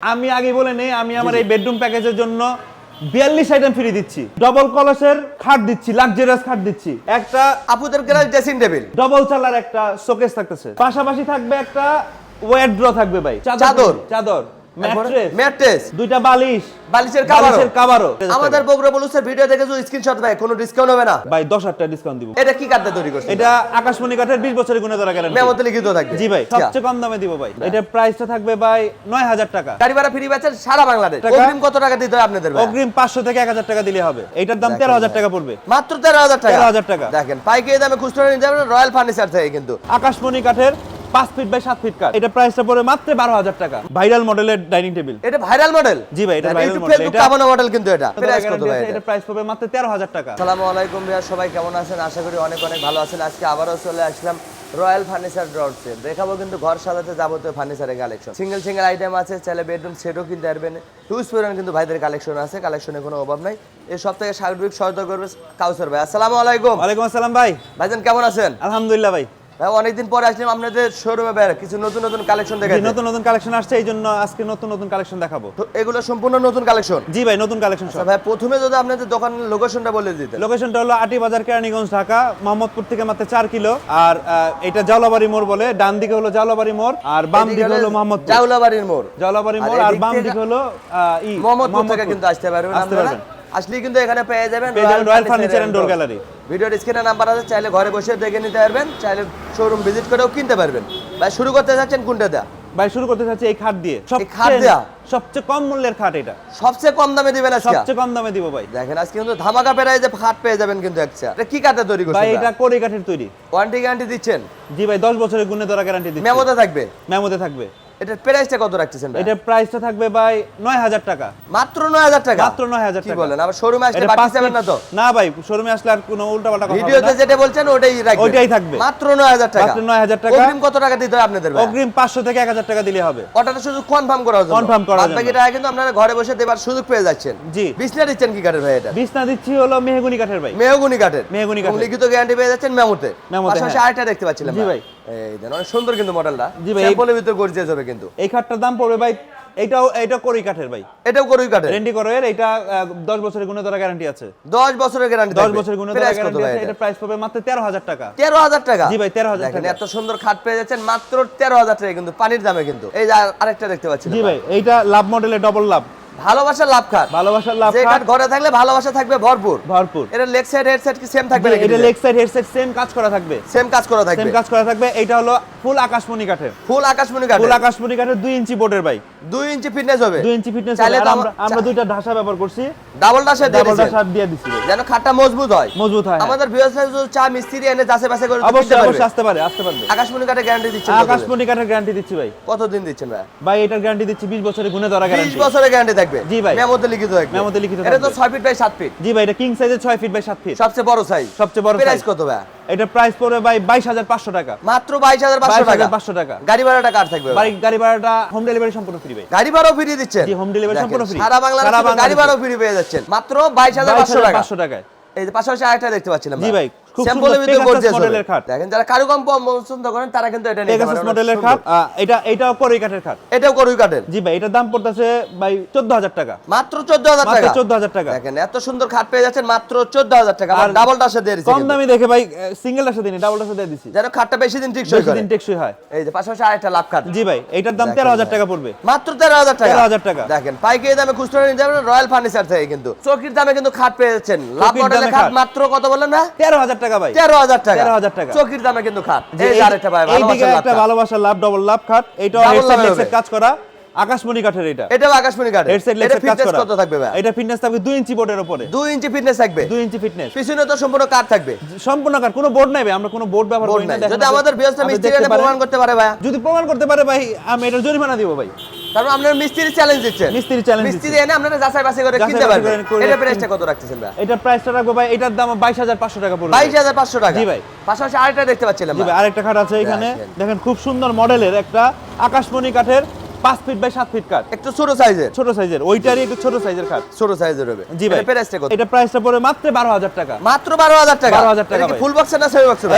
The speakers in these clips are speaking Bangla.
আমি আগে বলে নেই আমি আমার এই বেডরুম প্যাকেজের জন্য বিয়াল্লিশ আইটেম ফ্রি দিচ্ছি। ডবল কলসের খাট দিচ্ছি লাক্সারিয়াস খাট দিচ্ছি। একটা আপুদের গ্লাস ড্রেসিং টেবিল ডবল চালার একটা শোকেস থাকতেছে। পাশাপাশি থাকবে একটা ওয়েট ড্র থাকবে ভাই। চাদর। চাদর। ম্যাট্রেস। ম্যাট্রেস। দুইটা বালিশ। বালিশের বালিশের কাভারও আমাদের বগুড়া বলুসের ভিডিও দেখে যদি স্ক্রিনশট ভাই কোনো ডিসকাউন্ট হবে না। ভাই দশ হাজার টাকা ডিসকাউন্ট দিব। এটা কি কাটতে তৈরি করছে এটা আকাশমণি কাঠের বিশ বছরের গুণে ধরা গ্যারান্টি মেমোতে লিখিত থাকবে। জি ভাই। সবচেয়ে কম দামে দিব ভাই। এটার প্রাইসটা থাকবে ভাই নয় হাজার টাকা। গাড়ি ভাড়া ফ্রি পাচ্ছেন সারা বাংলাদেশ। অগ্রিম কত টাকা দিতে হয় আপনাদের ভাই? অগ্রিম পাঁচশো থেকে এক হাজার টাকা দিলে হবে। এটার দাম তেরো হাজার টাকা পড়বে। মাত্র তেরো হাজার টাকা। 13,000 টাকা। দেখেন পাইকারি দামে খুচরা নিতে যাবেন রয়্যাল ফার্নিচার থেকে কিন্তু। আকাশমণি কাঠের পাঁচ ফিট বাই সাত ফিট কাঠ এটা প্রাইসটা পড়বে মাত্র বারো হাজার টাকা। ভাইরাল মডেলের ডাইনিং টেবিল এটা ভাইরাল মডেল জি ভাই, এটা model, ফেসবুক এটা- মডেল কিন্তু এটা। প্রাইস কত ভাই এটা? প্রাইস পড়বে মাত্র তেরো হাজার টাকা। আসসালামু আলাইকুম ভাইয়া সবাই কেমন আছেন? আশা করি অনেক অনেক ভালো আছেন। আজকে আবারও চলে আসলাম রয়্যাল ফার্নিচার ডটসে দেখাবো কিন্তু ঘর সাজাতে যাবতীয় ফার্নিচারের কালেকশন সিঙ্গেল সিঙ্গেল আইটেম আছে চাইলে বেডরুম সেটও কিনতে পারবেন। হিউজ পরিমাণ কিন্তু ভাইদের কালেকশন আছে কালেকশনে কোনো অভাব নাই। এই সপ্তাহে সার্বিক সহায়তা করবে কাউসার ভাই। আসসালামু আলাইকুম। ওয়ালাইকুম আসসালাম ভাই। ভাইজান কেমন আছেন? আলহামদুলিল্লাহ ভাই। অনেকদিন পরে আসলাম আপনাদের শোরুমে ভাই কিছু নতুন নতুন কালেকশন জি, নতুন নতুন কালেকশন আসছে এই জন্য আজকে নতুন নতুন কালেকশন দেখাবো। তো এগুলো সম্পূর্ণ নতুন কালেকশন জি ভাই নতুন কালেকশন সব। ভাই প্রথমে যদি আপনাদের দোকানের লোকেশনটা বলে দিতেন। লোকেশনটা হলো আটি বাজার কেরানীগঞ্জ ঢাকা মোহাম্মদপুর থেকে মাত্র চার কিলো। আর এটা জাওলাবাড়ি মোড় বলে ডান দিকে হলো জাওলাবাড়ি মোড় আর বাম দিকে হলো মোহাম্মদপুর। জাউলাবাড়ির মোড়। জাওলাবাড়ি মোড় আর বাম দিকে হলো ই মোহাম্মদপুর থেকে কিন্তু আসতে পারবেন আসতে আপনারা। আসলেই কিন্তু এখানে পেয়ে যাবেন Royal Furniture and Door Gallery ভিডিওর স্ক্রিনে নাম্বার আছে চাইলে ঘরে বসে দেখে নিতে পারবেন চাইলে শোরুম ভিজিট করেও কিনতে পারবেন। ভাই শুরু করতে চাচ্ছেন কোনটা দেয়া? ভাই শুরু করতে চাচ্ছি এই খাট দিয়ে। খাট সবচেয়ে- দেয়া? সবচেয়ে কম মূল্যের খাট এটা। সবচেয়ে কম দামে দিবেন আজকে? সবচেয়ে কম দামে দিব ভাই। দেখেন আজকে কিন্তু ধামাকা পেরাই যে খাট পেয়ে যাবেন কিন্তু একটা। এটা কি কাঠে তৈরি করছেন ভাই এটা কোরি কাঠের তৈরি। ওয়ারেন্টি গ্যারান্টি দিচ্ছেন? জি ভাই দশ বছরের গুণে ধরা গ্যারান্টি দিচ্ছি। মেমোতে থাকবে? মেমোতে থাকবে। এটার প্রাইসটা কত রাখতেছেন ভাই? এটার প্রাইসটা থাকবে ভাই নয় হাজার টাকা। মাত্র নয় হাজার টাকা? মাত্র নয় হাজার কি বলেন? আবার শোরুমে আসলে বাকি যাবেন না তো? না ভাই শোরুমে আসলে আর কোনো কথা ভিডিওতে যেটা বলছেন ওটাই রাখবেন। ওইটাই থাকবে। মাত্র নয় হাজার টাকা। মাত্র 9,000 টাকা। অগ্রিম কত টাকা দিতে হয় আপনাদের ভাই? অগ্রিম পাঁচশো থেকে এক হাজার টাকা দিলে হবে। অর্ডারটা শুধু কনফার্ম করার জন্য? Confirm করার বাদ বাকি টাকা কিন্তু আপনারা ঘরে বসে দেবার সুযোগ পেয়ে যাচ্ছেন। জি। বিছনা দিচ্ছেন কি কাঠের ভাই এটা? বিছনা দিচ্ছি হলো মেহগুনি কাঠের ভাই। মেহগুনি কাঠের। মেহগনি কাঠের। লিখিত গ্যারান্টি পেয়ে যাচ্ছেন মেমোতে। মেমোতে, পাশাপাশি হ্যাঁ। আরেকটা দেখতে পাচ্ছিলাম জি ভাই। এই দেন অনেক সুন্দর কিন্তু মডেলটা জি ভাই, স্যাম্পলের ভিতর গর্জিয়াস হবে কিন্তু। এই খাটটার দাম পড়বে ভাই এইটাও এইটা করি কাঠের ভাই। এটাও করুই কাঠের? রেন্ডি করের এটা আহ, দশ বছরের গুণে ধরা গ্যারান্টি আছে। দশ বছরের গ্যারান্টি দশ বছরের গুণে ধরা প্রাইস কত গ্যারান্টি আছে? এটা? এটা প্রাইস পাবে মাত্র তেরো হাজার টাকা। তেরো হাজার টাকা? জি ভাই, 13,000 টাকা। এত সুন্দর খাট পেয়ে যাচ্ছেন মাত্র তেরো হাজার টাকা কিন্তু পানির দামে কিন্তু। এই যে আরেকটা দেখতে পাচ্ছি জি ভাই এইটা লাভ মডেলের ডবল লাভ ভালোবাসার লাভ খাট ভালোবাসার লাভ খাট ঘরে থাকলে ভালোবাসা থাকবে ভরপুর। ভরপুর। এটা লেগ সাইড হেড সাইড কি সেম থাকবে এটা লেগ সাইড হেডসেট সেম কাজ করা থাকবে। সেম কাজ করা সেম থাকবে। কাজ করা থাকবে। এটা হলো ফুল আকাশমণি কাঠের ফুল আকাশমণি কাঠ? ফুল আকাশমণি কাঠের দুই ইঞ্চি বোর্ডের ভাই। দুই ইঞ্চি ফিটনেস হবে। দুই ইঞ্চি ফিটনেস চাইলে তো আমরা দুইটা ঢাসা ব্যবহার করছি। ডাবল দিয়ে ডাবল ঢাসা দিয়ে দিছি। যেন খাটটা মজবুত হয়। মজবুত হয় হ্যাঁ। আমাদের ভিউয়ার্সরা যদি চা মিস্ত্রি এনে যাচাই বাছাই করে অবশ্যই অবশ্যই আসতে পারে আসতে পারবে। আকাশমণি কাঠে গ্যারান্টি দিচ্ছেন? আকাশমণি কাঠের গ্যারান্টি দিচ্ছি ভাই। কতদিন দিচ্ছেন ভাই? ভাই এটার গ্যারান্টি দিচ্ছি 20 বছরের গুণে ধরা 20 বছরের গ্যারান্টি থাকবে। জি ভাই। মেমোতে লিখিত থাকবে। মেমোতে লিখিত এটা তো 6 ফিট বাই 7 ফিট জি ভাই এটা কিং সাইজের 6 ফিট বাই 7 ফিট সবচেয়ে বড় সাইজ সবচেয়ে বড় প্রাইস কত ভাই? এটা প্রাইস পড়বে ভাই 22500 টাকা। মাত্র 22500 টাকা? পাঁচশো টাকা। গাড়ি ভাড়াটা কার থাকবে ভাই? বাড়ি গাড়ি ভাড়াটা হোম ডেলিভারি সম্পূর্ণ ফ্রি ভাই। গাড়ি ভাড়াও ফ্রি দিচ্ছেন? জি, ডেলিভারি সম্পূর্ণ ফ্রি সারা বাংলাদেশে গাড়ি ভাড়াও ফ্রি পেয়ে যাচ্ছেন। মাত্র 22500 টাকা। 500 টাকায়। এই যে পাশাপাশি আরেকটা দেখতে পাচ্ছিলাম জি ভাই, স্যাম্পলের ভিতরে মডেলের খাট। দেখেন যারা কারুকাম পছন্দ করেন তারা কিন্তু এটা নিতে পারেন। মডেলের খাট। এটা এটাও করি কাঠের খাট। এটাও করুই কাঠের। জি ভাই এটার দাম পড়তেছে ভাই 14000 টাকা। মাত্র 14000 মাত্র 14000 টাকা। দেখেন এত সুন্দর খাট পেয়ে যাচ্ছেন মাত্র 14000 টাকা। আর আর ডাবল ডাসে দিয়ে দিচ্ছে কম দামি দেখে ভাই সিঙ্গেল আসে দিনি ডাবল আসে দিয়ে দিছি যেন খাটটা বেশি দিন টিকসই বেশি দিন টেকসই হয়। এই যে পাশাপাশি আরেকটা লাভ খাট। জি ভাই এটার দাম 13000 টাকা পড়বে। মাত্র 13000 টাকা। 13,000 টাকা। দেখেন পাইকারি দামে খুচরা নিতে যাবেন রয়্যাল ফার্নিচার থেকে কিন্তু। চৌকির দামে কিন্তু খাট পেয়ে যাচ্ছেন। লাভ মডেলের খাট। মাত্র কত বললেন না 13000 টাকা ভাই। 13000 টাকা। 13,000 টাকা। চৌকির দামে কিন্তু খাট। এই আরেকটা ভাই একটা ভালোবাসার লাভ ডবল লাভ খাট। কাজ করা। আকাশমণি কাঠের এটা আকাশমণি কাঠের। হেডসেট কাজ ফিটনেস করা। কত থাকবে ভাই? এটা ফিটনেস থাকবে 2 ইঞ্চি বোর্ডের উপরে। 2 ইঞ্চি ফিটনেস থাকবে। 2 ইঞ্চি ফিটনেস পিছনে তো সম্পূর্ণ কাঠ থাকবে। সম্পূর্ণ কাঠ। কোনো বোর্ড নাই ভাই আমরা কোনো বোর্ড ব্যবহার করি না। যদি আমাদের মিস্ত্রি। প্রমাণ করতে পারে ভাই। যদি প্রমাণ করতে পারে ভাই আমি এটা জরিমানা দিব ভাই। তারপর আপনারা মিস্ত্রি চ্যালেঞ্জ দিচ্ছেন। মিস্ত্রি চ্যালেঞ্জ মিস্ত্রি এনে আপনারা যাচাই বাছাই করে কিনতে পারবেন। এটা প্রাইসটা কত রাখতেছেন ভাই? এটা প্রাইসটা রাখব ভাই এটার দাম 22500 টাকা পড়বে। বাইশ হাজার পাঁচশো টাকা। জি ভাই। পাশাপাশি আরেকটা দেখতে পাচ্ছিলাম জি ভাই। আরেকটা খাট আছে এখানে। দেখেন। খুব সুন্দর মডেলের একটা আকাশমণি কাঠের পাঁচ ফিট বাই সাত ফিট কাঠ একটু ছোট সাইজের। ছোট সাইজের ওইটারই একটু ছোট সাইজের ছোট সাইজের হবে। জি ভাই প্রাইসটা কত? এটা প্রাইসটা পড়ে মাত্র বারো হাজার টাকা। মাত্র বারো হাজার টাকা? 12,000 টাকা ভাই। ফুল বক্সের না সেমি বক্সের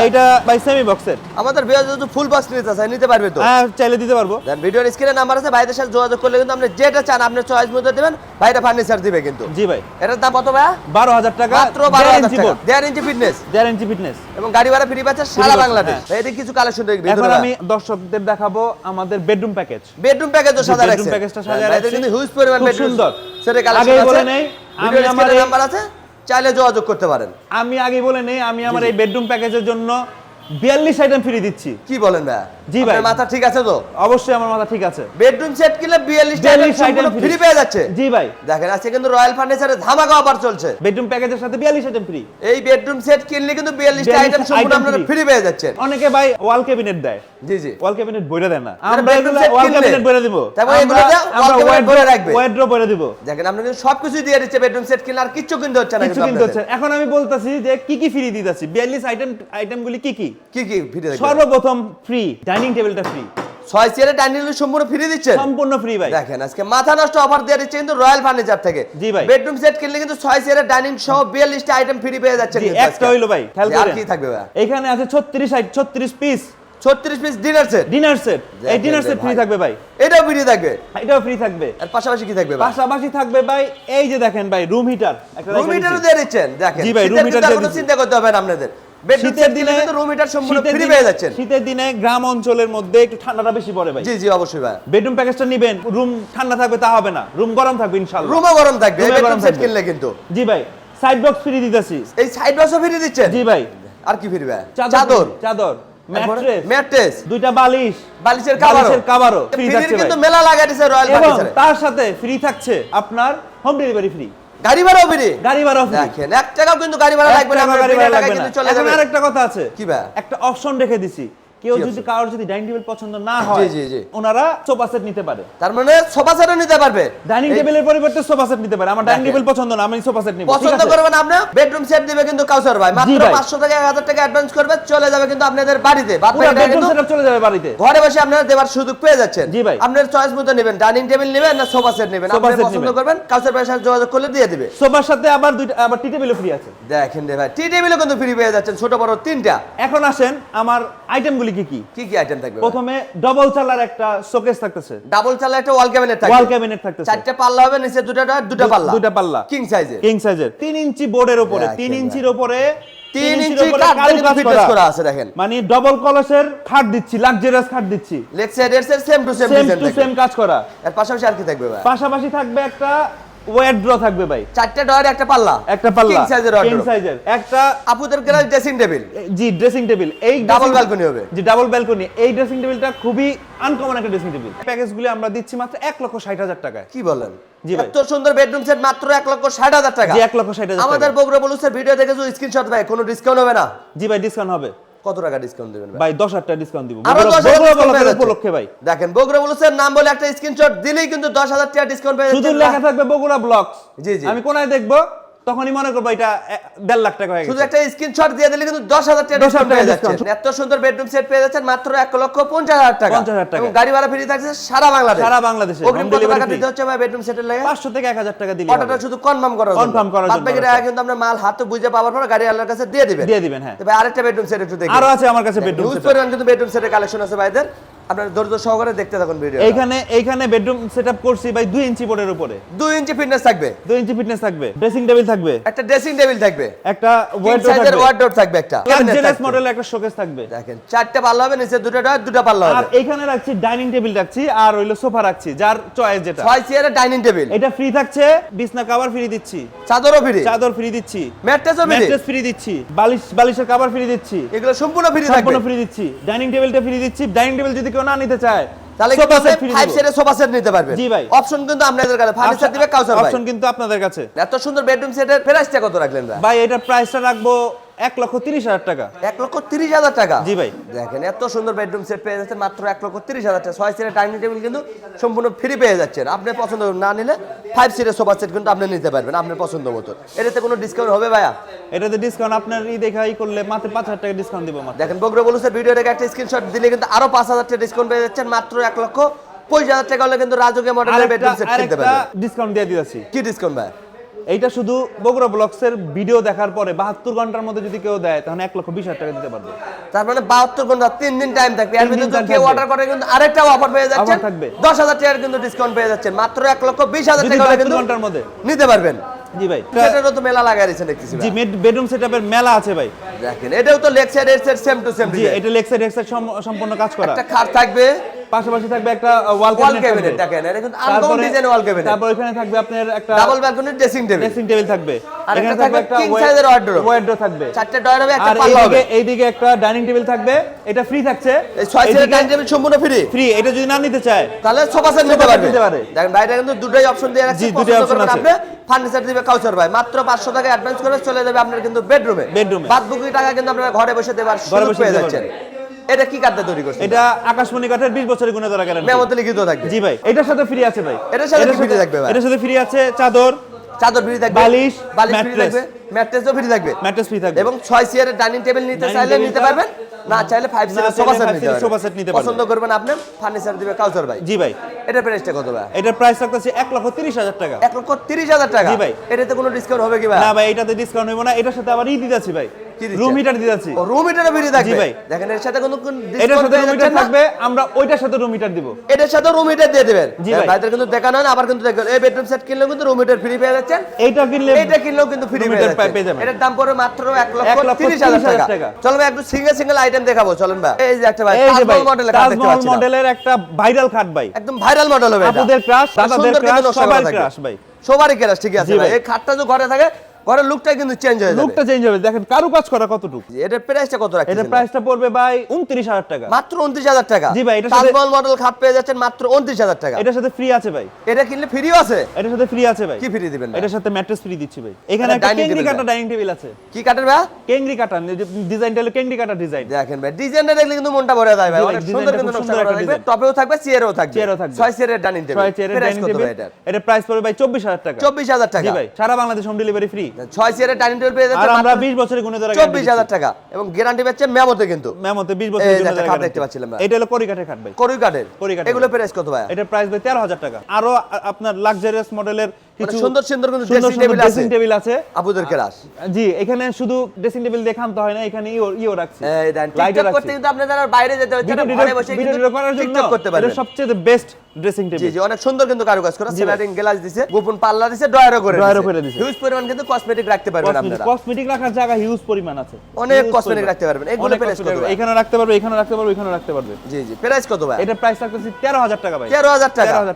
বাই সেমি বক্সের আমাদের যদি ফুল বক্স নিতে চাই নিতে পারবে তো? হ্যাঁ চাইলে দিতে পারব। দেন ভিডিওর স্ক্রিনে নাম্বার আছে ভাইদের সাথে যোগাযোগ করলে কিন্তু আপনি যেটা চান আপনার চয়েস মতো দেবেন ভাইটা ফার্নিচার দিবে কিন্তু। জি ভাই। এটার দাম কত বারো হাজার টাকা মাত্র বারো হাজার ইঞ্চি টাকা। বোর্ড দেড় ইঞ্চি ফিটনেস দেড় ইঞ্চি ফিটনেস এবং গাড়ি ভাড়া ফ্রি পাচ্ছে সারা বাংলাদেশ। হ্যাঁ। ভাই, এদিকে কিছু কালেকশন দেখবি এখন আমি দর্শকদের দেখাবো আমাদের বেডরুম প্যাকেজ বেডরুম প্যাকেজও সাজা রাখছে। বেডরুম প্যাকেজটা সাজা রাখছে। রাখছি। কিন্তু হিউজ পরিমাণ খুব সুন্দর। সেটা কালেকশন আছে। বলে নেই, আমি আমার নাম্বার আছে চাইলে যোগাযোগ করতে পারেন। আমি আগে বলে নেই আমি আমার এই বেডরুম প্যাকেজের জন্য বিয়াল্লিশ আইটেম ফ্রি দিচ্ছি। কি বলেন ভাই জি ভাই। মাথা ঠিক আছে তো? অবশ্যই আমার মাথা ঠিক আছে। বেডরুম সেট কিনলে 42 বিয়াল্লিশ টাকা ফ্রি পেয়ে যাচ্ছে। জি ভাই। দেখেন আজকে কিন্তু রয়্যাল ফার্নিচারে ধামাকা অফার চলছে। বেডরুম প্যাকেজের সাথে বিয়াল্লিশ আইটেম ফ্রি এই বেডরুম সেট কিনলে কিন্তু 42 টা আইটেম সম্পূর্ণ আপনারা ফ্রি পেয়ে যাচ্ছেন। অনেকে ভাই ওয়াল ক্যাবিনেট দেয়। জি জি। ওয়াল ক্যাবিনেট বইরা দেয় না। আমরা এগুলো ওয়াল ক্যাবিনেট বইরা দিব। তারপরে এগুলো wall cabinet বইরা রাখবে। বইরা দিব। দেখেন কিন্তু সবকিছু দিয়ে দিচ্ছে বেডরুম সেট কিনলে আর কিচ্ছু কিনতে হচ্ছে না কিছু কিন্তু হচ্ছে এখন আমি বলতাছি যে কি কি ফ্রি দিতেছি বিয়াল্লিশ আইটেম আইটেমগুলি কি কি? কি কি ফ্রি সর্বপ্রথম ফ্রি ডাইনিং টেবিলটা ফ্রি ছয় চেয়ারে ডাইনিং টেবিল সম্পূর্ণ ফ্রি দিচ্ছেন? সম্পূর্ণ ফ্রি ভাই। দেখেন আজকে মাথা নষ্ট অফার দিয়ে দিচ্ছে কিন্তু রয়্যাল ফার্নিচার থেকে। জি ভাই। বেডরুম সেট কিনলে কিন্তু ছয় চেয়ারে ডাইনিং সহ 42 টা আইটেম ফ্রি পেয়ে যাচ্ছেন একটা হইল ভাই খেয়াল আর কি থাকবে ভাই? এখানে আছে 36 আইট 36 piece 36 piece dinner set dinner set এই ডিনার সেট ফ্রি থাকবে ভাই। এটাও ফ্রি থাকবে। এটাও ফ্রি থাকবে। আর পাশাপাশি কি থাকবে পাশাপাশি থাকবে ভাই এই যে দেখেন ভাই রুম হিটার রুম হিটারও দিয়ে দিচ্ছেন দেখেন। জি ভাই, কোনো দিচ্ছি। চিন্তা করতে হবে না আপনাদের। শীতের দিনে রুম হিটার সম্পূর্ণ ফ্রি পেয়ে যাচ্ছেন। শীতের দিনে গ্রাম অঞ্চলের মধ্যে একটু ঠান্ডাটা বেশি পড়ে ভাই। জি জি অবশ্যই ভাই। বেডরুম প্যাকেজটা নিবেন রুম ঠান্ডা থাকবে তা হবে না। রুম গরম থাকবে ইনশাআল্লাহ। রুমও গরম থাকবে গরম সেট কিনলে কিন্তু। জি ভাই সাইড বক্স ফ্রি দিতেছি। এই সাইড বক্সও ফ্রি দিচ্ছেন? জি ভাই। আর কি ফ্রি ভাই? চাদর চাদর। ম্যাট্রেস ম্যাট্রেস দুইটা বালিশ। বালিশের বালিশের কাভারও ফ্রি থাকছে কিন্তু মেলা লাগাই দিছে রয়্যাল তার সাথে ফ্রি থাকছে আপনার হোম ডেলিভারি ফ্রি গাড়ি ভাড়াও ফ্রি। গাড়ি ভাড়া ফ্রি। দেখেন এক টাকাও কিন্তু গাড়ি ভাড়া লাগবে না গাড়ি ভাড়া লাগবে না। কিন্তু চলে এখন যাবে। আরেকটা কথা আছে। কি ভাই? একটা অপশন রেখে দিছি। কেউ যদি কারোর যদি ডাইনিং টেবিল পছন্দ না হয় জি, জি। ওনারা সোফা সেট নিতে পারে। তার মানে সোফা সেটও নিতে পারবে। ডাইনিং টেবিলের পরিবর্তে সোফা সেট নিতে পারে। আমার ডাইনিং টেবিল পছন্দ না আমি সোফা সেট নিব পছন্দ করবেন আপনি বেডরুম সেট দিবে কিন্তু কাউসার ভাই। মাত্র 500 টাকা 1000 টাকা অ্যাডভান্স করবে চলে যাবে কিন্তু আপনাদের বাড়িতে। পুরো বেডরুম সেটআপ চলে যাবে বাড়িতে। ঘরে বসে আপনারা দেওয়ার সুযোগ পেয়ে যাচ্ছেন। জি ভাই। আপনার চয়েস মতো নেবেন ডাইনিং টেবিল নেবেন না সোফা সেট নেবেন। আপনি পছন্দ করবেন কাউসার ভাইয়ের সাথে যোগাযোগ করলে দিয়ে দিবে। সোফার সাথে আবার দুইটা আবার টি টেবিলও ফ্রি আছে। দেখেন রে ভাই টি টেবিলও কিন্তু ফ্রি পেয়ে যাচ্ছেন ছোট বড় তিনটা। এখন আসেন আমার আইটেমগুলি কি কি? কি কি আইটেম থাকবে প্রথমে ডবল চালার একটা শোকেস থাকতেছে। ডাবল চালা একটা ওয়াল ক্যাবিনেট থাকবে। ওয়াল ক্যাবিনেট থাকতেছে। চারটে পাল্লা হবে নিচে দুটো দুটো পাল্লা। দুইটা পাল্লা। কিং কিং সাইজের তিন ইঞ্চি বোর্ডের উপরে দেখেন তিন ভাই। ইঞ্চির উপরে তিন ইঞ্চি ফিটনেস করা। আছে দেখেন। মানে ডবল কলসের খাট দিচ্ছি লাক্সারিয়াস খাট দিচ্ছি। লেগ সাইড এর same to same same to same কাজ করা। এর পাশাপাশি আর কি থাকবে পাশাপাশি থাকবে একটা ওয়েট ড্র থাকবে ভাই। চারটে ডয়ার একটা পাল্লা। একটা পাল্লা। কিং সাইজের কিং সাইজের একটা আপুদের ড্রেসিং টেবিল জি ড্রেসিং টেবিল এই dressing- balcony হবে। জি ডাবল ব্যালকনি এই ড্রেসিং টেবিলটা খুবই আনকমন একটা ড্রেসিং টেবিল প্যাকেজগুলি আমরা দিচ্ছি মাত্র এক লক্ষ ষাট হাজার টাকায়। কি বলেন? জি ভাই। এত সুন্দর বেডরুম সেট মাত্র এক লক্ষ ষাট হাজার টাকা। জি এক লক্ষ ষাট হাজার আমাদের বগুড়া বলুসের ভিডিও দেখে যদি স্ক্রিনশট ভাই কোনো ডিসকাউন্ট হবে না? জি ভাই ডিসকাউন্ট হবে। কত টাকা ডিসকাউন্ট দেবেন ভাই? ভাই দশ হাজার টাকা ডিসকাউন্ট দিব। বগুড়া-। উপলক্ষে ভাই। দেখেন বগুড়া বলুসের নাম বলে একটা স্ক্রিনশট দিলেই কিন্তু দশ হাজার টাকা ডিসকাউন্ট পেয়ে শুধু লেখা থাকবে বগুড়া ব্লগস জি, জি। আমি কোনায় দেখব? তখনই মনে করব এটা দেড় লাখ টাকা হয়ে শুধু একটা স্ক্রিনশট দিয়ে দিলে কিন্তু দশ হাজার টাকা 10,000 ডিসকাউন্ট পেয়ে যাচ্ছেন। এত সুন্দর বেডরুম সেট পেয়ে যাচ্ছেন মাত্র এক লক্ষ পঞ্চাশ হাজার টাকা। 50,000 টাকা। গাড়ি ভাড়া ফ্রি থাকছে সারা বাংলাদেশ। সারা বাংলাদেশে। অগ্রিম কত টাকা দিতে হচ্ছে ভাই বেডরুম সেটের লাগে? পাঁচশো থেকে এক হাজার টাকা দিলে অর্ডারটা শুধু কনফার্ম জন্য। Confirm করার বাদ বাকি টাকা কিন্তু আমরা মাল হাতে বুঝে পাওয়ার পর গাড়ি আলার কাছে দিয়ে দিবেন। দিয়ে দিবেন হ্যাঁ। তবে আরেকটা বেডরুম সেট একটু দেখি। আরও আছে আমার কাছে বেডরুম ইউজ পরিমাণ কিন্তু বেডরুম সেটের কালেকশন আছে ভাইদের। আপনারা ধৈর্য সহকারে দেখতে থাকুন ভিডিও এইখানে এইখানে বেডরুম সেটআপ করছি ভাই দুই ইঞ্চি বোর্ডের উপরে। দুই ইঞ্চি ফিটনেস থাকবে। দুই ইঞ্চি ফিটনেস থাকবে। ড্রেসিং টেবিল থাকবে। একটা ড্রেসিং টেবিল থাকবে। একটা ওয়ার্ডরোব থাকবে। ওয়ার্ডরোব থাকবে একটা। লাক্সারিয়াস থাকবে। মডেলের একটা শোকেস থাকবে। দেখেন চারটা পাল্লা হবে নিচে দুটো ডয়ার দুটো পাল্লা হবে আর হবে। এইখানে রাখছি ডাইনিং টেবিল রাখছি আর হইল সোফা রাখছি যার চয়েস যেটা। ছয় চেয়ারের ডাইনিং টেবিল এটা ফ্রি থাকছে বিছনা কভার ফ্রি দিচ্ছি। চাদরও ফ্রি চাদর ফ্রি দিচ্ছি। ম্যাট্রেসও ফ্রি ম্যাট্রেস ফ্রি দিচ্ছি। বালিশ বালিশের কভার ফ্রি দিচ্ছি। এগুলো সম্পূর্ণ ফ্রি থাকবে। সম্পূর্ণ ফ্রি দিচ্ছি ডাইনিং টেবিলটা ফ্রি দিচ্ছি। ডাইনিং টেবিল যদি কেউ না নিতে চায় তাহলে সোফা সেট ফাইভ সেটের সোফা সেট নিতে পারবেন জি ভাই। অপশন কিন্তু আপনাদের কাছে ফার্নিচার দিবে কাউসার ভাই অপশন কিন্তু আপনাদের কাছে। এত সুন্দর বেডরুম সেটের প্রাইসটা কত রাখলেন ভাই? ভাই এটার প্রাইসটা রাখব এক লক্ষ তিরিশ হাজার টাকা। এক লক্ষ তিরিশ হাজার টাকা? জি ভাই। দেখেন এত সুন্দর বেডরুম সেট পেয়ে যাচ্ছেন মাত্র এক লক্ষ তিরিশ হাজার টাকা। ছয় সিটের ডাইনিং টেবিল কিন্তু সম্পূর্ণ ফ্রি পেয়ে যাচ্ছেন। আপনি পছন্দ না নিলে ফাইভ সিটের সোফা সেট কিন্তু আপনি নিতে পারবেন আপনার পছন্দ মতো। এটাতে কোনো ডিসকাউন্ট হবে ভাইয়া? এটাতে ডিসকাউন্ট আপনার ই দেখা ই করলে মাত্র পাঁচ হাজার টাকা ডিসকাউন্ট দিব মাত্র। দেখেন বগ্র বলুসের ভিডিও দেখে একটা স্ক্রিনশট দিলে কিন্তু আরও পাঁচ হাজার টাকা ডিসকাউন্ট পেয়ে যাচ্ছেন মাত্র এক লক্ষ পঁচিশ হাজার টাকা হলে কিন্তু রাজুকে মডেলের বেডরুম সেট কিনতে পারবেন। ডিসকাউন্ট দিয়ে দিয়েছি। কি ডিসকাউন্ট ভাই এইটা শুধু বগুড়া ব্লগসের ভিডিও দেখার পরে বাহাত্তর ঘণ্টার মধ্যে যদি কেউ দেয় তাহলে এক লক্ষ বিশ হাজার টাকা দিতে পারবে। তার মানে বাহাত্তর ঘণ্টা তিন দিন টাইম থাকবে। এর ভিতরে কেউ অর্ডার করে কিন্তু আরেকটা অফার পেয়ে যাচ্ছেন। থাকবে। দশ হাজার টাকার কিন্তু ডিসকাউন্ট পেয়ে যাচ্ছেন। মাত্র এক লক্ষ বিশ হাজার টাকা কিন্তু ঘণ্টার মধ্যে। নিতে পারবেন। জি ভাই। সেটারও তো মেলা লাগাই দিয়েছেন দেখতেছি জি বেডরুম সেটআপের মেলা আছে ভাই। দেখেন এটাও তো সাইড এর সেম টু সেম জি এটা সাইড এক্সাইড সম্পূর্ণ কাজ করা। একটা খাট থাকবে। পাশাপাশি থাকবে একটা ওয়াল ক্যাবিনেট দেখেন এটা কিন্তু আনকমন ডিজাইন ওয়াল ক্যাবিনেট তারপর এখানে থাকবে আপনার একটা double balcony dressing table dressing table থাকবে। আর এখানে থাকবে একটা king size এর wardrobe। থাকবে। চারটে ডয়ার হবে একটা পাল্লা হবে। এইদিকে একটা ডাইনিং টেবিল থাকবে। এটা ফ্রি থাকছে। এই ছয় সিটের ডাইনিং টেবিল সম্পূর্ণ ফ্রি ফ্রি এটা যদি না নিতে চায় তাহলে সোফা সেট নিতে পারবে। নিতে পারে। দেখেন বাইরে কিন্তু দুটোই অপশন দিয়ে রাখছে। জি, দুটোই করবেন আছে। আপনি ফার্নিচার দিবে কাউচার ভাই। মাত্র 500 টাকা অ্যাডভান্স করে চলে যাবে আপনার কিন্তু বেডরুমে এ। বাদ বাকি টাকা কিন্তু আপনারা ঘরে বসে দেবার সুযোগ পেয়ে যাচ্ছেন। এটা কি কার্ডে তৈরি করছেন? এটা আকাশমণি কাঠের 20 বছরের গুণে ধরা গ্যারান্টি। মেমোতে লিখিত থাকবে। জি ভাই এটার সাথে ফ্রি আছে ভাই। এটার সাথে free থাকবে ভাই? এটার সাথে ফ্রি আছে চাদর চাদর ফ্রি থাকবে। বালিশ, বালিশ ফ্রি থাকবে। ম্যাট্রেসও ফ্রি থাকবে। ম্যাট্রেস ফ্রি থাকবে। এবং ছয় চেয়ারের ডাইনিং টেবিল নিতে চাইলে নিতে পারবেন। না চাইলে ফাইভ না সিটের সোফা সেট নিতে পারবেন। set নিতে পারবেন। পছন্দ করবেন আপনি? ফার্নিচার দিবে কাউচার ভাই। জি ভাই। এটা প্রাইসটা কত ভাই? এটার প্রাইস রাখতেছি এক লক্ষ তিরিশ হাজার টাকা। এক লক্ষ তিরিশ হাজার টাকা? জি ভাই। এটাতে কোনো ডিসকাউন্ট হবে কি ভাই? না ভাই এটাতে ডিসকাউন্ট হইব না। এটার সাথে আবার ই দিতেছি ভাই? রুম হিটার দিতেছি ও রুম হিটারও ফ্রি থাকবে? ভাই। দেখেন এর সাথে কোনো এটার সাথে রুম হিটার থাকবে আমরা ওইটার সাথে রুম হিটার দিব। এটার সাথে রুম হিটার দিয়ে দিবেন। ভাইদের কিন্তু দেখানো না, আবার কিন্তু দেখবেন এই বেডরুম সেট কিনলেও কিন্তু রুম হিটার ফ্রি পেয়ে যাচ্ছেন। এইটা কিনলে এইটা কিনলেও কিন্তু ফ্রি পেয়ে যাচ্ছেন। এটার দাম পড়বে মাত্র এক এক লক্ষ লক্ষ তিরিশ হাজার টাকা। টাকা। চলো ভাই একটু সিঙ্গেল সিঙ্গেল আইটেম দেখাবো চলেন ভাই। এই যে একটা ভাই এই যে ভাই তাজমহল মডেলের কাজ দেখতে তাজমহল মডেলের একটা ভাইরাল খাট ভাই। একদম ভাইরাল মডেল হবে এটা। আপুদের ক্রাশ দাদাদের ক্রাশ সবার ক্রাশ ভাই। সবারই ক্রাশ ঠিক আছে ভাই। এই খাটটা যে ঘরে থাকে ঘরের লুকটা কিন্তু চেঞ্জ হয়ে যাবে। লুকটা চেঞ্জ হবে। দেখেন কারু কাজ করা কতটুকু? এটার প্রাইসটা কত রাখছেন এটার প্রাইসটা পড়বে ভাই উনত্রিশ হাজার টাকা। মাত্র উনত্রিশ হাজার টাকা। জি ভাই, এটার সাথে- তাজমহল মডেল খাট পেয়ে যাচ্ছেন মাত্র উনত্রিশ হাজার টাকা। এটার সাথে ফ্রি আছে ভাই। এটা কিনলে ফ্রিও আছে? এটার সাথে ফ্রি আছে ভাই। কি ফ্রি দিবেন? এটার সাথে ম্যাট্রেস ফ্রি দিচ্ছি ভাই। এখানে একটা কেংরি কাটা ডাইনিং টেবিল আছে। কি কাঠের ভাই? কেংরি কাটা ডিজাইনটা হলো কেংরি কাটা ডিজাইন দেখেন ভাই ডিজাইনটা দেখলে কিন্তু মনটা ভরে যায় ভাই। অনেক সুন্দর কিন্তু নকশা করা থাকবে টপেও থাকবে চেয়ারও থাকবে। চেয়ারও থাকবে। ছয় চেয়ারের ডাইনিং টেবিল ছয় চেয়ারের ডাইনিং টেবিল এটা প্রাইস পড়বে ভাই চব্বিশ হাজার টাকা। চব্বিশ হাজার জি টাকা ভাই সারা বাংলাদেশ হোম ডেলিভারি ফ্রি ছয় চেয়ারের ডাইনিং টেবিল পেয়ে আর যাচ্ছে আমরা মাত্র বিশ বছরের গুণে ধরে চব্বিশ হাজার টাকা এবং গ্যারান্টি পাচ্ছে মেমোতে কিন্তু। মেমোতে বিশ এই বছরের যে গুণে একটা ধরা guarantee। দেখতে পাচ্ছিলাম। এটা হলো করি কাঠের খাট ভাই। করুই কাঠের। এগুলো প্রাইস কত ভাই? এটা প্রাইস ভাই তেরো হাজার টাকা। আরও আপনার লাক্সারিয়াস মডেলের কিছু সুন্দর সুন্দর কিন্তু ড্রেসিং টেবিল আছে। ড্রেসিং টেবিল আছে। আপুদের ক্লাস। জি এখানে শুধু ড্রেসিং টেবিল দেখান তো হয় না এখানে ইও ইও রাখছি। এই দেন লাইটও টিকটক করতে কিন্তু আপনি যারা বাইরে যেতে হচ্ছে না ঘরে বসে ভিডিও করার জন্য টিকটক করতে এটা সবচেয়ে বেস্ট ড্রেসিং টেবিল জি অনেক সুন্দর কিন্তু কারুকাজ করা। স্লাইডিং গ্লাস দিছে গোপন পাল্লা দিছে ডয়ারও করে ড্রয়ারও করে দিছে। হিউজ পরিমাণ কিন্তু কসমেটিক রাখতে পারবেন আপনারা। কসমেটিক রাখার জায়গা হিউজ পরিমাণ আছে। অনেক পরিমাণ। রাখতে পারবেন। এগুলো অনেক কত ভাই? এখানে রাখতে পারবে এখানে রাখতে পারবে এখানে রাখতে পারবে। জি জি প্রাইস কত ভাই? এটা প্রাইস রাখতেছি তেরো হাজার টাকা ভাই।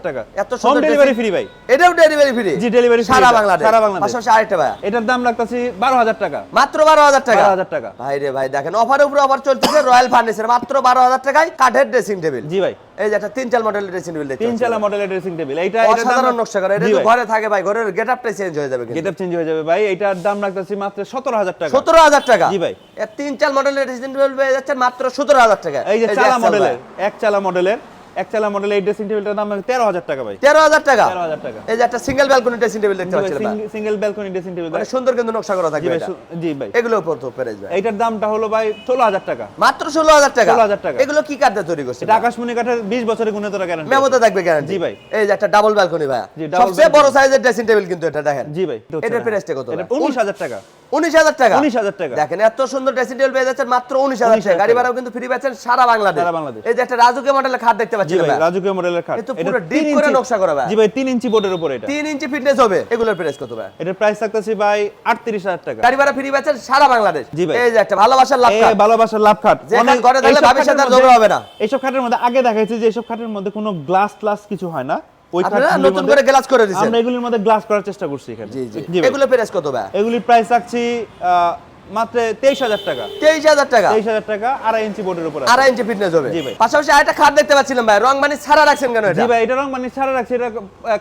টাকা। এত সুন্দর ডেলিভারি ফ্রি ভাই। এটাও ডেলিভারি ফ্রি জি, free সারা বাংলাদেশ। সারা বাংলাদেশ। পাশাপাশি আরেকটা ভাই। এটার দাম রাখতেছি বারো হাজার টাকা। মাত্র বারো হাজার টাকা? 12,000 টাকা। ভাই রে ভাই দেখেন অফারের উপরে অফার চলতেছে রয়্যাল ফার্নিচার মাত্র বারো হাজার টাকায় কাঠের ড্রেসিং টেবিল জি ভাই। এই যে একটা তিন চাল মডেলের ড্রেসিং টেবিল তিন। চালা মডেলের ড্রেসিং টেবিল এটার অসাধারণ নকশা করা। এটা ঘরে থাকে ভাই ঘরের গেট আপটাই চেঞ্জ হয়ে যাবে কিন্তু। গেটআপ চেঞ্জ হয়ে যাবে ভাই। এটার দাম রাখতেছি মাত্র সতেরো হাজার টাকা। সতেরো হাজার টাকা? জি ভাই। এর তিন চাল মডেলের ড্রেসিং টেবিল পেয়ে যাচ্ছেন মাত্র সতেরো হাজার টাকা এই যে চাল মডেলের এক চালা মডেলের এক চালা মডেলের এই ড্রেসিং টেবিলটার দাম তেরো হাজার টাকা ভাই। তেরো হাজার টাকা? তেরো হাজার টাকা। এই যে একটা সিঙ্গেল ব্যালকনি ড্রেসিং টেবিল দেখতে পাচ্ছেন ভাই সিঙ্গেল ব্যালকনি ড্রেসিং টেবিল মানে সুন্দর কিন্তু নকশা করা থাকবে এটা। জি ভাই। এগুলো কত প্রাইস ভাই। এইটার দামটা হলো ভাই ষোলো হাজার টাকা। মাত্র ষোলো হাজার টাকা? 16,000 টাকা। এগুলো কি কাঠে তৈরি করছে এটা আকাশমণি কাঠের বিশ বছরের গুণে তোরা গ্যারান্টি মেমোতে থাকবে গ্যারান্টি জি ভাই। এই যে একটা ডাবল ব্যালকনি ভাই সবচেয়ে বড় সাইজের ড্রেসিং টেবিল কিন্তু এটা দেখেন। জি ভাই এটার প্রাইসটা কত? উনিশ হাজার টাকা। উনিশ হাজার টাকা? 19,000 টাকা। দেখেন এত সুন্দর ড্রেসিং টেবিল পেয়ে যাচ্ছেন মাত্র উনিশ হাজার টাকা। গাড়ি ভাড়াও কিন্তু ফ্রি পাচ্ছেন সারা বাংলাদেশ। সারা বাংলাদেশ। এই যে একটা রাজুকে মডেলের খাট দেখতে জি ভাই ভাই রাজকীয় মডেলের খাট এটা পুরো তিন করে নকশা করা ভাই। জি ভাই তিন ইঞ্চি বোর্ডের উপর এটা। তিন ইঞ্চি ফিটনেস হবে। এগুলোর প্রাইস কত ভাই? এটার প্রাইস থাকতেছি ভাই আটত্রিশ হাজার টাকা। গাড়ি ভাড়া ফ্রি পাচ্ছেন সারা বাংলাদেশ। জি ভাই। এই যে একটা ভালোবাসার লাভ এ খাট। ভালোবাসার লাভ খাট অনেক- ঘরে থাকলে ভাবির সাথে ঝগড়া হবে না। এইসব খাটের মধ্যে আগে দেখাইছি যে এইসব খাটের মধ্যে কোনো গ্লাস ক্লাস কিছু হয় না। নতুন করে গ্লাস করে আমরা এগুলির মধ্যে গ্লাস করার চেষ্টা করছি এখানে। জি জি। জি এগুলো প্রাইস কত ভাই? এগুলির প্রাইস রাখছি মাত্র তেইশ হাজার টাকা। তেইশ হাজার টাকা। তেইশ হাজার টাকা আড়াই ইঞ্চি বোর্ডের উপর। আড়াই ইঞ্চি ফিটনেস হবে। জি ভাই। পাশাপাশি আরেকটা খাট দেখতে পাচ্ছিলাম ভাই রং মানে ছাড়া রাখছেন কেন জি ভাই এটা রং মানে ছাড়া রাখছি এটা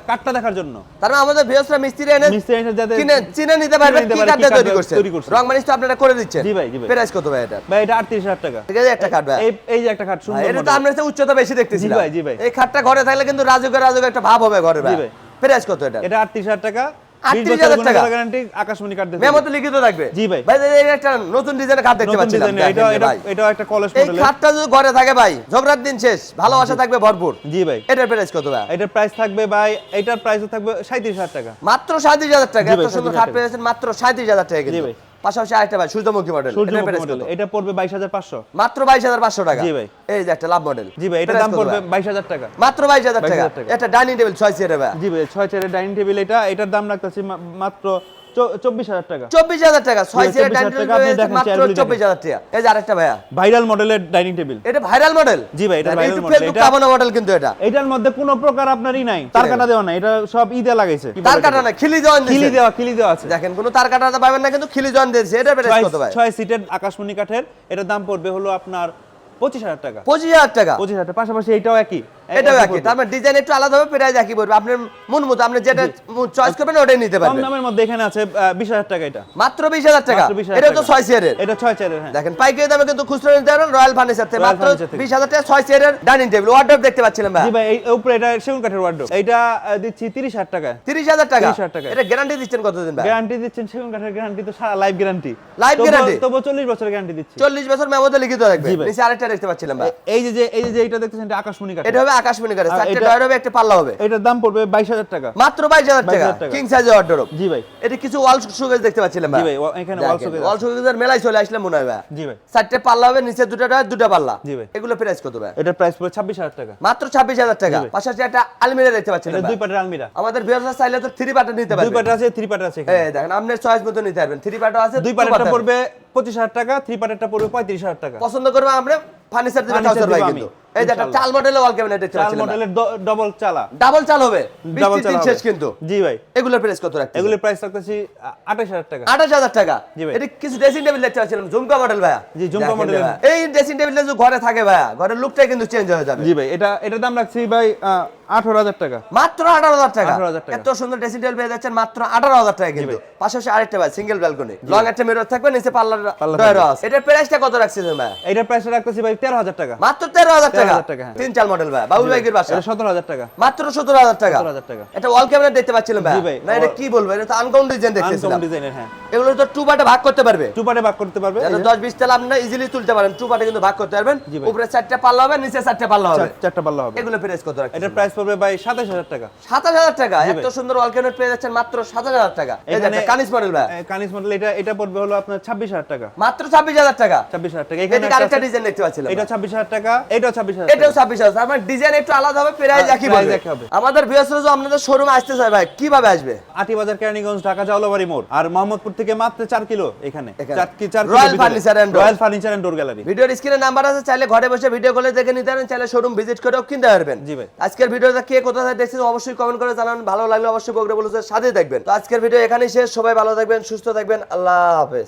কাঠটা দেখার জন্য। তার মানে আমাদের ভিউসরা মিস্ত্রি এনে মিস্ত্রি এসে যাতে কিনে চিনে নিতে পারবে কি তৈরি করছে। রং মানিস তো আপনারা করে দিচ্ছেন। জি ভাই, জি ভাই। প্রাইস কত ভাই এটা? ভাই এটা টাকা। ঠিক আছে একটা খাট ভাই। এই যে একটা খাট সুন্দর এটা তো আমরা উচ্চতা বেশি দেখতেছি জি ভাই, জি ভাই। এই খাটটা ঘরে থাকলে কিন্তু রাজুকের রাজুকের একটা ভাব হবে ঘরে ভাই জি ভাই। প্রাইস কত এটা? এটা আটত্রিশ হাজার টাকা 38,000 টাকা। গ্যারান্টি আকাশমণি কার্ড মেমো লিখিত থাকবে। জি ভাই। ভাই একটা নতুন ডিজাইনের খাট দেখতে নতুন এটা এটা এটা একটা কলেজ এই মডেলের যদি ঘরে থাকে ভাই ঝগড়ার দিন শেষ ভালোবাসা থাকবে ভরপুর। জি ভাই। এটার প্রাইস কত ভাই? এটার প্রাইস থাকবে ভাই এটার প্রাইস থাকবে সাঁত্রিশ হাজার টাকা। মাত্র সাঁত্রিশ হাজার টাকা জি এত সুন্দর 37,000 খাট পেয়েছেন মাত্র সাঁত্রিশ হাজার টাকা জি ভাই। পাশাপাশি আরেকটা ভাই সূর্যমুখী মডেল এটা পড়বে বাইশ হাজার পাঁচশো। মাত্র বাইশ হাজার পাঁচশো টাকা। জি ভাই। এই যে একটা লাভ মডেল জি ভাই এটা দাম পড়বে বাইশ হাজার টাকা। মাত্র বাইশ হাজার টাকা। 22,000 এটা ডাইনিং টেবিল ছয় সিটের ভাই। জি ভাই ছয় চেয়ারের ডাইনিং টেবিল এটা এটার দাম রাখতেছি মাত্র চব্বিশ হাজার টাকা। চব্বিশ হাজার টাকা ছয় সিটের ডাইনিং টেবিল মাত্র চব্বিশ হাজার টাকা। এই যে আরেকটা ভাইয়া। ভাইরাল মডেলের ডাইনিং টেবিল এটা ভাইরাল মডেল? জি ভাই, এটা viral model, এটা- কামানো মডেল কিন্তু এটা। এটার মধ্যে কোনো প্রকার আপনারই নাই। তার কাটা দেওয়া নাই। এটা সব ঈদে লাগাইছে। তার কাটা না খিলি জয়েন খিলি দেওয়া খিলি দেওয়া আছে। দেখেন কোনো তার কাটা পাবেন না কিন্তু খিলি জয়েন দিয়েছে। এটা ছয়- কত ভাই? ছয় সিটের আকাশমণি কাঠের। এটার দাম পড়বে হলো আপনার পঁচিশ হাজার টাকা। পঁচিশ হাজার টাকা। পঁচিশ হাজার টাকা। পাশাপাশি এটাও একই। এটাও একই পড়বে। তার মানে ডিজাইন একটু আলাদা হবে প্রাইস একই পড়বে আপনার মন মতো আপনি যেটা চয়েস করবেন ওটাই নিতে কম দামের মধ্যে এখানে আছে বিশ হাজার টাকা এটা। মাত্র বিশ হাজার টাকা? এটা তো টাকা। ছয় চেয়ারের এটা ছয় চেয়ারের হ্যাঁ। দেখেন পাইকারি দামে কিন্তু খুচরো নিতে পারবেন রয়্যাল ফার্নিচার থেকে মাত্র Furniture থেকে। বিশ হাজার টাকা ছয় চেয়ারের ডাইনিং টেবিল ওয়ার্ডরোব দেখতে পাচ্ছিলাম ভাই। জি ভাই এই উপরে এটা সেগুন কাঠের ওয়ার্ডরোব আহ, দিচ্ছি তিরিশ হাজার টাকা তিরিশ হাজার টাকা? 30,000 টাকা। এটা গ্যারান্টি দিচ্ছেন কতদিন ভাই? গ্যারান্টি দিচ্ছেন সেগুন কাঠের গ্যারান্টি তো সারা লাইফ গ্যারান্টি Life guarantee? তবু চল্লিশ বছরের গ্যারান্টি দিচ্ছি। চল্লিশ বছর মেমোতে লিখিত ভাই। নিচে আরেকটা দেখতে পাচ্ছিলাম ভাই। এই যে যে এই যে এটা দেখতেছেন এটা আকাশমণি কাঠ এটা হবে কাঠের আর চারটে এটা- ডয়ার হবে একটা পাল্লা হবে। এটার দাম পড়বে বাইশ হাজার টাকা। মাত্র বাইশ হাজার টাকা। 22,000 টাকা। কিং ওয়ার্ডরোব জি ভাই। এটা কিছু ওয়াল দেখতে পাচ্ছিলাম জি ভাই, এখানে ওয়াল সুগেজের মেলায় চলে আসলে মনে হয় ভাই। জি ভাই। চারটে পাল্লা হবে নিচে দুটো ডয়ার দুটো পাল্লা। জি ভাই। এগুলো প্রাইস কত ভাই? এটার প্রাইস পড়বে ছাব্বিশ হাজার টাকা। মাত্র ছাব্বিশ হাজার টাকা। পাশাপাশি একটা আলমিরা দেখতে পাচ্ছিলাম দুই পাটের আলমিরা। আমাদের চাইলে তো থ্রি পার্টের নিতে দুই পারবেন। আছে থ্রি আছে। এই দেখেন আপনার চয়েস মতো নিতে পারবেন। থ্রি পার্টও আছে দুই পাটেরটা পড়বে পঁচিশ হাজার টাকা থ্রি পাটেরটা পড়বে পঁয়ত্রিশ হাজার টাকা। পছন্দ করবে আমরা ফার্নিচার দিবেন ভাই কিন্তু। এই দেখেন চাল মডেলের ওয়াল ক্যাবিনেট দেখতে পাচ্ছিলাম মডেলের ডবল চালা। ডাবল চাল হবে। ডাবল বৃষ্টির শেষ কিন্তু। জি ভাই। এগুলোর প্রাইস কত রাখতে এগুলির প্রাইস রাখতেছি আঠাশ হাজার টাকা। আঠাশ হাজার টাকা। জি ভাই। এটা কিছু ড্রেসিং টেবিল দেখতে পাচ্ছিলাম ঝুমকা মডেল ভাইয়া। জি, ঝুমকা। ভাইয়া, এই ড্রেসিং টেবিলটা যদি ঘরে থাকে ভাইয়া ঘরের লুকটাই কিন্তু চেঞ্জ হয়ে যাবে। জি ভাই এটা এটার দাম রাখছি ভাই আঠারো হাজার টাকা। মাত্র আঠারো হাজার টাকা। 18,000 টাকা। এত সুন্দর ড্রেসিং টেবিল পেয়ে যাচ্ছেন মাত্র আঠারো হাজার টাকা কিন্তু। পাশাপাশি আরেকটা ভাই সিঙ্গেল ব্যালকনি লং একটা মিরর থাকবে নিচে পাল্লার পাল্লা ডয়ার আছে এটার প্রাইসটা কত রাখছিলেন ভাই এটার প্রাইস রাখতেছি ভাই তেরো হাজার টাকা। মাত্র তেরো হাজার টাকা 13,000 টাকা। তিন চাল মডেল ভাই। বাবুল বাইকের বাসা। সতেরো হাজার টাকা। মাত্র সতেরো হাজার টাকা। টাকা। এটা ওয়াল ক্যামেরা দেখতে পাচ্ছিলাম ভাই। না এটা কি বলব? এটা তো আনকাউন্ট ডিজাইন দেখতেছিলাম। হ্যাঁ। এগুলো তো টু পার্টে ভাগ করতে পারবে। টু পার্টে ভাগ করতে পারবে যাতে দশ বিশ তেল আপনি ইজিলি তুলতে পারেন। টু পার্টে কিন্তু ভাগ করতে পারবেন। উপরে চারটে পাল্লা হবে নিচে চারটে পাল্লা হবে। চার- চারটা পাল্লা হবে। এগুলো প্রাইস কত রাখছেন এটার প্রাইস পড়বে ভাই সাতাশ হাজার টাকা। সাতাশ হাজার টাকা। এত সুন্দর ওয়াল ক্যাবিনেট পেয়ে যাচ্ছেন মাত্র সাতাশ হাজার টাকা। এই যে এখানে একটা কানিস মডেল ভাই কানিস মডেল এটা এটা পড়বে হলো আপনার ছাব্বিশ হাজার টাকা। মাত্র ছাব্বিশ হাজার টাকা। ছাব্বিশ হাজার টাকা। এখানে আরেকটা ডিজাইন দেখতে পাচ্ছিলাম এটা ছাব্বিশ হাজার টাকা এটাও ছাব্বিশ হাজার। এটাও ছাব্বিশ হাজার। আমার ডিজাইন একটু আলাদা হবে প্রাইস হ্যাঁ, একই হবে। আমাদের বিএসএস আপনাদের শোরুমে আসতে চাই ভাই কীভাবে আসবে? আটি বাজার কেরানীগঞ্জ ঢাকা জাউলাবাড়ি মোড়। আর মোহাম্মদপুর থেকে মাত্র চার কিলো এখানে। এখানে। চার কি চার Royal Furniture and Royal Furniture and Door Gallery ভিডিওর স্ক্রিনে নাম্বার আছে চাইলে ঘরে বসে ভিডিও কলে দেখে নিতে পারেন চাইলে শোরুম ভিজিট করেও কিনতে পারবেন। জি ভাই। আজকের ভিডিওটা কে কোথায় দেখছেন অবশ্যই কমেন্ট করে জানান। ভালো লাগলে অবশ্যই বগরে সাথে দেখবেন তো আজকের ভিডিও এখানেই শেষ। সবাই ভালো থাকবেন সুস্থ থাকবেন। আল্লাহ হাফেজ।